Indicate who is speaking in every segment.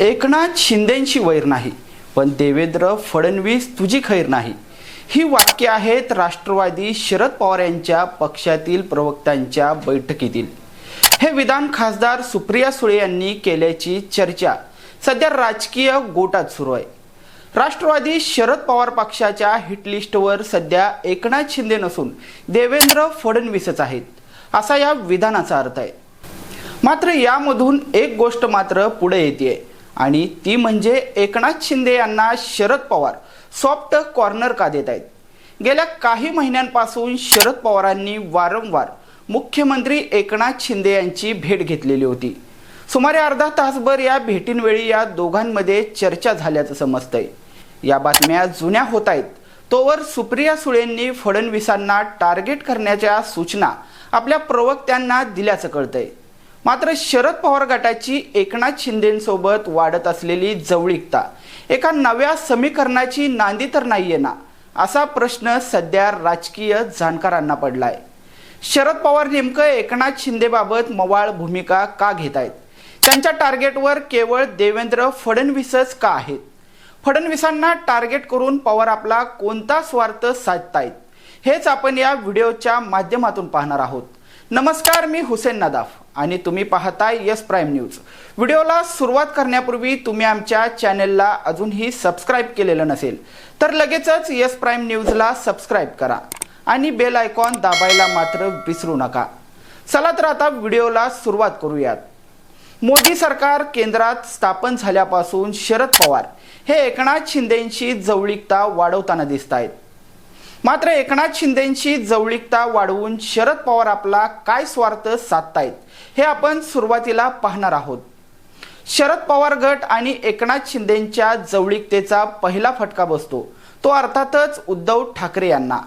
Speaker 1: एकनाथ शिंदेंशी वैर नाही पण देवेंद्र फडणवीस तुझी खैर नाही. ही वाक्य आहेत राष्ट्रवादी शरद पवार यांच्या पक्षातील प्रवक्त्यांच्या बैठकीतील. हे विधान खासदार सुप्रिया सुळे यांनी केल्याची चर्चा सध्या राजकीय गोटात सुरू आहे. राष्ट्रवादी शरद पवार पक्षाच्या हिटलिस्टवर सध्या एकनाथ शिंदे नसून देवेंद्र फडणवीसच आहेत असा या विधानाचा अर्थ आहे. मात्र यामधून एक गोष्ट मात्र पुढे येते आणि ती म्हणजे एकनाथ शिंदे यांना शरद पवार. सॉफ्ट कॉर्नर का देत आहेत? गेल्या काही महिन्यांपासून शरद पवारांनी वारंवार मुख्यमंत्री एकनाथ शिंदे यांची भेट घेतलेली होती. सुमारे अर्धा तासभर या भेटींवेळी या दोघांमध्ये चर्चा झाल्याचं समजतंय. या बातम्या जुन्या होत आहेत. तोवर सुप्रिया सुळेंनी फडणवीसांना टार्गेट करण्याच्या सूचना आपल्या प्रवक्त्यांना दिल्याचं कळतंय. मात्र शरद पवार गटाची एकनाथ शिंदेसोबत वाढत असलेली जवळीकता एका नव्या समीकरणाची नांदी तर नाहीये ना असा प्रश्न सध्या राजकीय जाणकारांना पडलाय. शरद पवार नेमकं एकनाथ शिंदेबाबत मवाळ भूमिका का घेत आहेत त्यांच्या टार्गेटवर केवळ देवेंद्र फडणवीसच का आहेत? फडणवीसांना टार्गेट करून पवार आपला कोणता स्वार्थ साधतायत? हेच आपण या व्हिडिओच्या माध्यमातून पाहणार आहोत. नमस्कार मी हुसेन नदाफ आणि तुम्ही पाहताय यस प्राईम न्यूज. व्हिडिओला सुरुवात करण्यापूर्वी तुम्ही आमच्या चॅनेलला अजूनही सबस्क्राईब केलेलं नसेल तर लगेचच यस प्राईम न्यूजला सबस्क्राईब करा आणि बेल आयकॉन दाबायला मात्र विसरू नका. चला तर आता व्हिडिओला सुरुवात करूयात. मोदी सरकार केंद्रात स्थापन झाल्यापासून शरद पवार हे एकनाथ शिंदेंची जवळीकता वाढवताना दिसत आहेत मात्र एकनाथ शिंदेंची जवळीकता वाढवून शरद पवार आपला काय स्वार्थ साधतायत हे आपण सुरुवातीला पाहणार आहोत. शरद पवार गट आणि एकनाथ शिंदेंच्या जवळीकतेचा पहिला फटका बसतो. तो अर्थातच उद्धव ठाकरे यांना.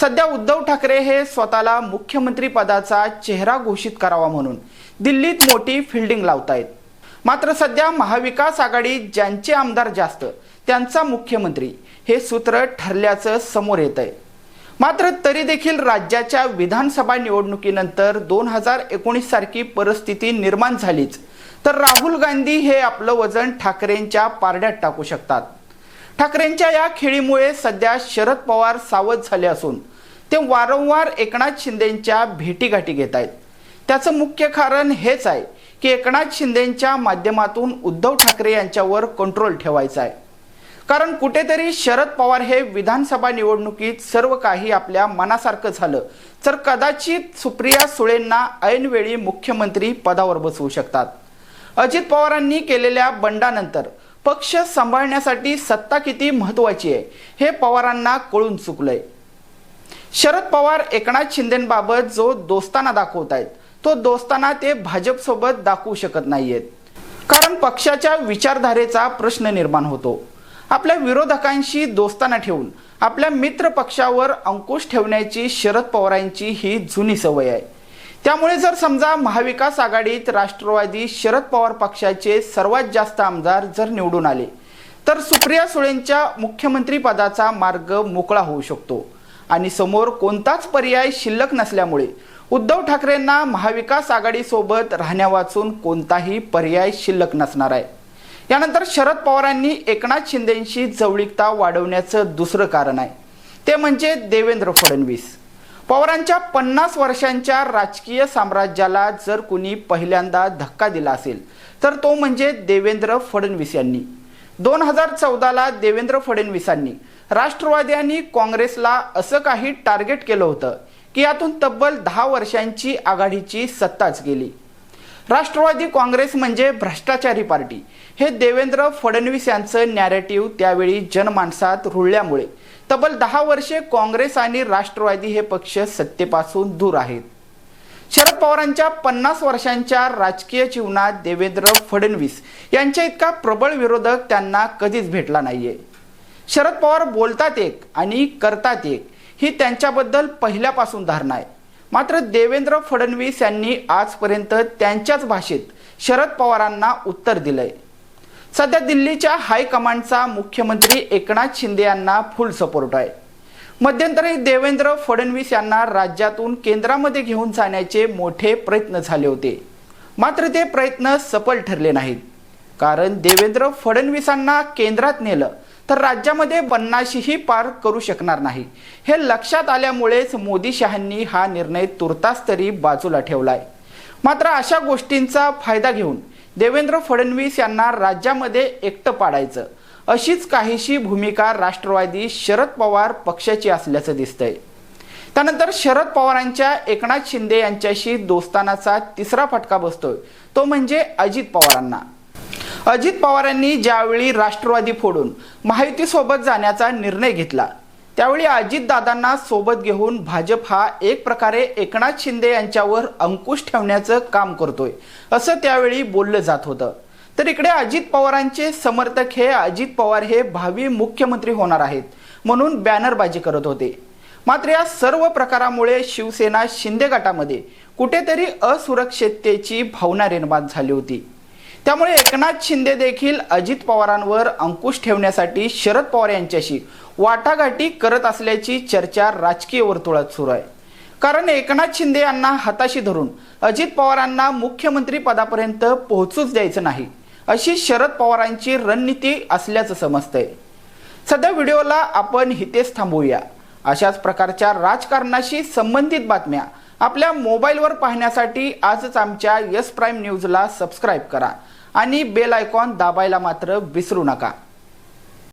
Speaker 1: सध्या उद्धव ठाकरे हे स्वतःला मुख्यमंत्री पदाचा चेहरा घोषित करावा म्हणून दिल्लीत मोठी फिल्डिंग लावतायत. मात्र सध्या महाविकास आघाडीत ज्यांचे आमदार जास्त त्यांचा मुख्यमंत्री. हे सूत्र ठरल्याचं समोर येत आहे मात्र तरी देखील राज्याच्या विधानसभा निवडणुकीनंतर दोन हजार एकोणीस सारखी परिस्थिती निर्माण झालीच. तर राहुल गांधी हे आपलं वजन ठाकरेंच्या पारड्यात टाकू शकतात. ठाकरेंच्या या खेळीमुळे सध्या शरद पवार सावध झाले असून ते वारंवार एकनाथ शिंदेंच्या भेटीगाठी घेत आहेत त्याचं मुख्य कारण हेच आहे की एकनाथ शिंदेंच्या माध्यमातून उद्धव ठाकरे यांच्यावर कंट्रोल ठेवायचा आहे. कारण कुठेतरी शरद पवार हे विधानसभा निवडणुकीत सर्व काही आपल्या मनासारखं झालं. तर कदाचित सुप्रिया सुळेंना ऐनवेळी मुख्यमंत्री पदावर बसवू शकतात. अजित पवारांनी केलेल्या बंडानंतर पक्ष सांभाळण्यासाठी सत्ता किती महत्वाची आहे हे पवारांना कळून चुकलंय. शरद पवार एकनाथ शिंदेबाबत जो दोस्ताना दाखवत आहेत तो दोस्ताना ते भाजपसोबत दाखवू शकत नाहीयेत. कारण पक्षाच्या विचारधारेचा प्रश्न निर्माण होतो. आपल्या विरोधकांशी दोस्ताना ठेवून आपल्या मित्र पक्षावर अंकुश ठेवण्याची शरद पवारांची ही जुनी सवय आहे. त्यामुळे जर समजा महाविकास आघाडीत राष्ट्रवादी शरद पवार पक्षाचे सर्वात जास्त आमदार जर निवडून आले तर सुप्रिया सुळेंच्या मुख्यमंत्री पदाचा मार्ग मोकळा होऊ शकतो. आणि समोर कोणताच पर्याय शिल्लक नसल्यामुळे उद्धव ठाकरेंना महाविकास आघाडीसोबत राहण्यावाचून कोणताही पर्याय शिल्लक नसणार आहे. यानंतर शरद पवारांनी एकनाथ शिंदेंशी जवळीकता वाढवण्याचं दुसरं कारण आहे. ते म्हणजे देवेंद्र फडणवीस. पवारांच्या पन्नास वर्षांच्या राजकीय साम्राज्याला जर कुणी पहिल्यांदा धक्का दिला असेल तर तो म्हणजे देवेंद्र फडणवीस यांनी. दोन हजार चौदाला देवेंद्र फडणवीसांनी राष्ट्रवादी आणि काँग्रेसला असं काही टार्गेट केलं होतं की यातून तब्बल दहा वर्षांची आघाडीची सत्ताच गेली. राष्ट्रवादी काँग्रेस म्हणजे भ्रष्टाचारी पार्टी. हे देवेंद्र फडणवीस यांचं नॅरेटिव्ह त्यावेळी जनमानसात रुळल्यामुळे. तब्बल दहा वर्षे काँग्रेस आणि राष्ट्रवादी हे पक्ष सत्तेपासून दूर आहेत. शरद पवारांच्या पन्नास वर्षांच्या राजकीय जीवनात देवेंद्र फडणवीस यांच्या इतका प्रबळ विरोधक त्यांना कधीच भेटला नाहीये. शरद पवार बोलतात एक आणि करतात एक. ही त्यांच्याबद्दल पहिल्यापासून धारणा आहे. मात्र देवेंद्र फडणवीस यांनी आजपर्यंत त्यांच्याच भाषेत शरद पवारांना उत्तर दिलंय. सध्या दिल्लीच्या हायकमांडचा मुख्यमंत्री एकनाथ शिंदे यांना फुल सपोर्ट आहे. मध्यंतरी देवेंद्र फडणवीस यांना राज्यातून केंद्रामध्ये घेऊन जाण्याचे मोठे प्रयत्न झाले होते. मात्र ते प्रयत्न सफल ठरले नाहीत. कारण देवेंद्र फडणवीसांना केंद्रात नेलं तर राज्यामध्ये पन्नाशीही पार करू शकणार नाही. हे लक्षात आल्यामुळेच मोदी शहांनी हा निर्णय तुर्तास तरी बाजूला ठेवलाय. मात्र अशा गोष्टींचा फायदा घेऊन देवेंद्र फडणवीस यांना राज्यामध्ये एकटं पाडायचं अशीच काहीशी भूमिका राष्ट्रवादी शरद पवार पक्षाची असल्याचं दिसतंय. त्यानंतर शरद पवारांच्या एकनाथ शिंदे यांच्याशी दोस्तानाचा तिसरा फटका बसतोय तो म्हणजे अजित पवारांना. अजित पवारांनी ज्यावेळी राष्ट्रवादी फोडून महायुतीसोबत जाण्याचा निर्णय घेतला त्यावेळी अजितदादांना सोबत घेऊन भाजप हा एक प्रकारे एकनाथ शिंदे यांच्यावर अंकुश ठेवण्याचं काम करतोय असं त्यावेळी बोललं जात होतं. तर इकडे अजित पवारांचे समर्थक हे अजित पवार हे भावी मुख्यमंत्री होणार आहेत म्हणून बॅनरबाजी करत होते. मात्र या सर्व प्रकारामुळे शिवसेना शिंदे गटामध्ये कुठेतरी असुरक्षिततेची भावना निर्माण झाली होती. त्यामुळे एकनाथ शिंदे देखील अजित पवारांवर अंकुश ठेवण्यासाठी शरद पवार यांच्याशी वाटाघाटी करत असल्याची चर्चा राजकीय वर्तुळात सुरू आहे. कारण एकनाथ शिंदे यांना हाताशी धरून अजित पवारांना मुख्यमंत्री पदापर्यंत पोहोचूच द्यायचं नाही अशी शरद पवारांची रणनीती असल्याचं समजतंय. सध्या व्हिडिओला आपण हितेच थांबवूया. अशाच प्रकारच्या राजकारणाशी संबंधित बातम्या आपल्या मोबाईलवर पाहण्यासाठी आजच आमच्या यस प्राईम न्यूजला सबस्क्राईब करा आणि बेल आयकॉन दाबायला मात्र विसरू नका.